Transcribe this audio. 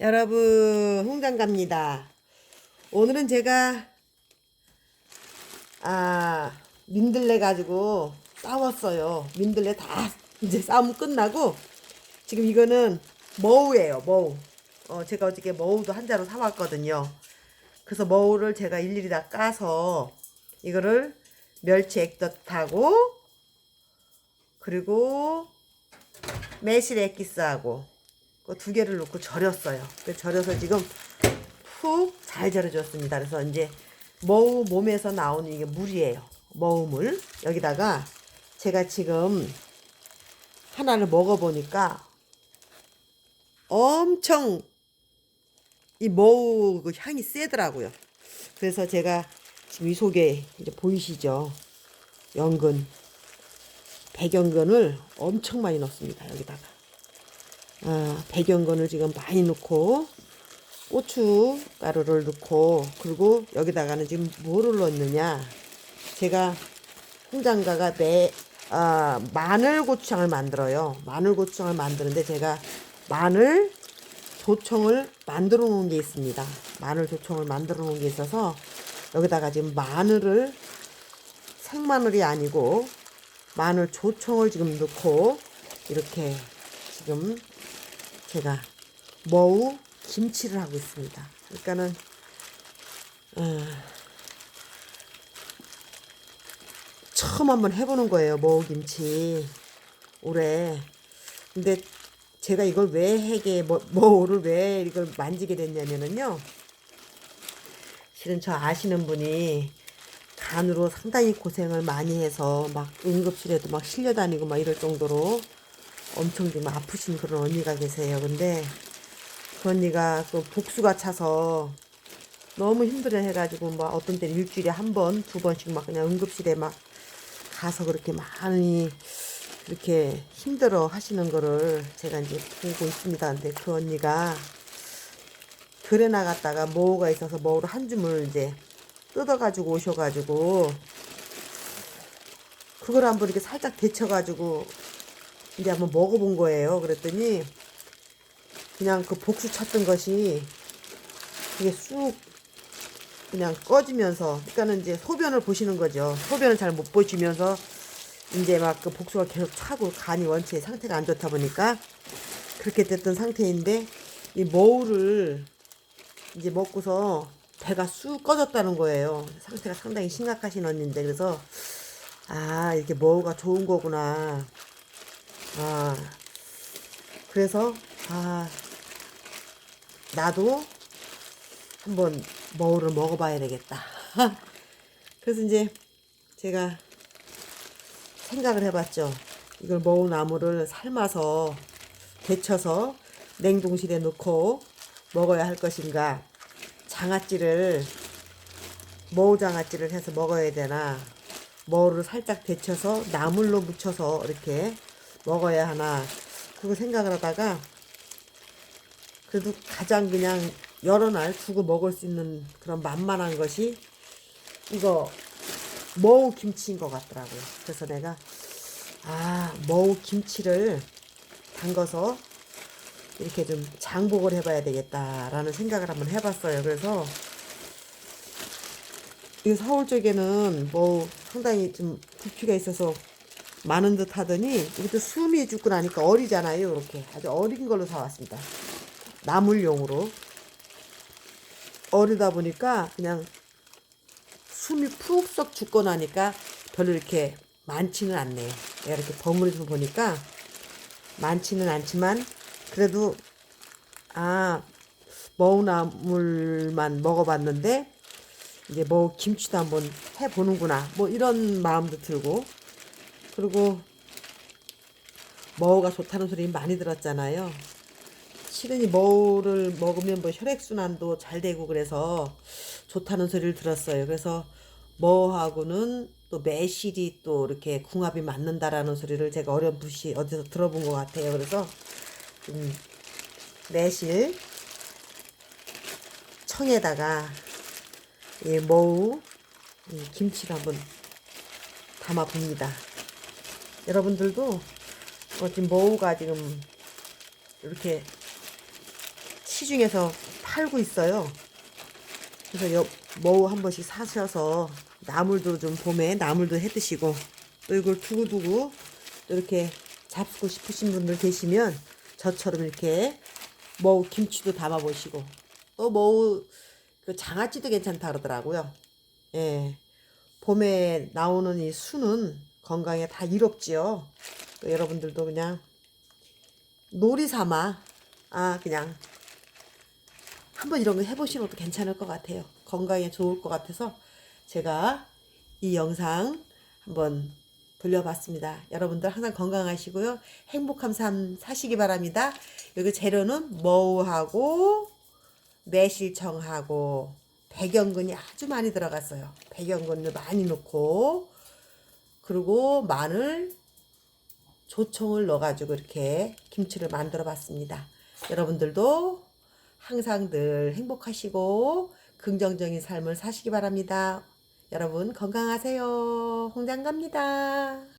여러분 홍장 갑니다. 오늘은 제가 아 민들레 가지고 싸웠어요. 민들레 다 이제 싸움 끝나고 지금 이거는 머우예요. 머우. 어 제가 어저께 머우도 한 자루 사 왔거든요. 그래서 머우를 제가 일일이 다 까서 이거를 멸치 액젓하고 그리고 매실 액기스하고 그 두 개를 넣고 절였어요. 그 절여서 지금 푹 잘 절여줬습니다. 그래서 이제 머우 몸에서 나오는 이게 물이에요. 머우물 여기다가 제가 지금 하나를 먹어보니까 엄청 이 머우 그 향이 세더라고요. 그래서 제가 지금 이 속에 이제 보이시죠? 연근, 백연근을 엄청 많이 넣습니다. 여기다가. 아, 백연근을 지금 많이 넣고 고추 가루를 넣고 그리고 여기다가는 지금 뭐를 넣느냐? 제가 홍장가가 매 아, 마늘 고추장을 만들어요. 마늘 고추장을 만드는데 제가 마늘 조청을 만들어 놓은 게 있습니다. 마늘 조청을 만들어 놓은 게 있어서 여기다가 지금 마늘을 생마늘이 아니고 마늘 조청을 지금 넣고 이렇게 지금 제가 머우 김치를 하고 있습니다. 그러니까는 어, 처음 한번 해보는 거예요. 머우 김치 올해. 근데 제가 이걸 왜 해게 머- 머우를 왜 이걸 만지게 됐냐면은요. 실은 저 아시는 분이 간으로 상당히 고생을 많이 해서 막 응급실에도 막 실려 다니고 막 이럴 정도로 엄청 좀 아프신 그런 언니가 계세요. 근데 그 언니가 그 복수가 차서 너무 힘들어 해가지고 막 어떤 때는 일주일에 한 번, 두 번씩 막 그냥 응급실에 막 가서 그렇게 많이 이렇게 힘들어 하시는 거를 제가 이제 보고 있습니다. 근데 그 언니가 들에 나갔다가 모우가 있어서 모우를 한 줌을 이제 뜯어가지고 오셔가지고 그걸 한번 이렇게 살짝 데쳐가지고 이제 한번 먹어본 거예요. 그랬더니 그냥 그 복수 찼던 것이 이게 쑥 그냥 꺼지면서 그러니까는 이제 소변을 보시는 거죠. 소변을 잘 못 보시면서 이제 막 그 복수가 계속 차고 간이 원체 상태가 안 좋다 보니까 그렇게 됐던 상태인데 이 머우를 이제 먹고서 배가 쑥 꺼졌다는 거예요. 상태가 상당히 심각하신 언니인데 그래서 아 이렇게 머우가 좋은 거구나. 아 그래서 아 나도 한번 머우를 먹어봐야 되겠다. 그래서 이제 제가 생각을 해봤죠. 이걸 머우 나무를 삶아서 데쳐서 냉동실에 넣고 먹어야 할 것인가. 장아찌를 머우 장아찌를 해서 먹어야 되나. 머우를 살짝 데쳐서 나물로 묻혀서 이렇게 먹어야 하나. 그거 생각을 하다가 그래도 가장 그냥 여러 날 두고 먹을 수 있는 그런 만만한 것이 이거 머우 김치인 것 같더라고요. 그래서 내가 아 머우 김치를 담궈서 이렇게 좀 장복을 해봐야 되겠다라는 생각을 한번 해봤어요. 그래서 이 서울 쪽에는 뭐 상당히 좀 부피가 있어서 많은 듯 하더니 이것도 숨이 죽고 나니까 어리잖아요. 이렇게 아주 어린 걸로 사왔습니다. 나물용으로 어리다 보니까 그냥 숨이 푹 죽고 나니까 별로 이렇게 많지는 않네요. 이렇게 버무려서 보니까 많지는 않지만 그래도 아 머우나물만 먹어봤는데 이제 뭐 김치도 한번 해보는구나 뭐 이런 마음도 들고 그리고 머우가 좋다는 소리 많이 들었잖아요. 이 머우를 먹으면 뭐 혈액순환도 잘 되고 그래서 좋다는 소리를 들었어요. 그래서 머하고는 또 매실이 또 이렇게 궁합이 맞는다라는 소리를 제가 어렴풋이 어디서 들어본 것 같아요. 그래서 음, 매실 청에다가 이 머우 이 김치를 한번 담아 봅니다. 여러분들도 어, 지금 머우가 지금 이렇게 시중에서 팔고 있어요. 그래서 여, 머우 한 번씩 사셔서 나물도 좀 봄에 나물도 해 드시고 또 이걸 두고두고 또 이렇게 잡수고 싶으신 분들 계시면 저처럼 이렇게 머우 김치도 담아 보시고 또 머우 그 장아찌도 괜찮다 그러더라고요. 예. 봄에 나오는 이 순은 건강에 다 이롭지요. 또 여러분들도 그냥 놀이 삼아 아 그냥 한번 이런 거 해보시는 것도 괜찮을 것 같아요. 건강에 좋을 것 같아서 제가 이 영상 한번 돌려봤습니다. 여러분들 항상 건강하시고요. 행복한 삶 사시기 바랍니다. 여기 재료는 머우하고 매실청하고 백연근이 아주 많이 들어갔어요. 백연근을 많이 넣고 그리고 마늘, 조청을 넣어가지고 이렇게 김치를 만들어 봤습니다. 여러분들도 항상 늘 행복하시고 긍정적인 삶을 사시기 바랍니다. 여러분 건강하세요. 홍장 갑니다.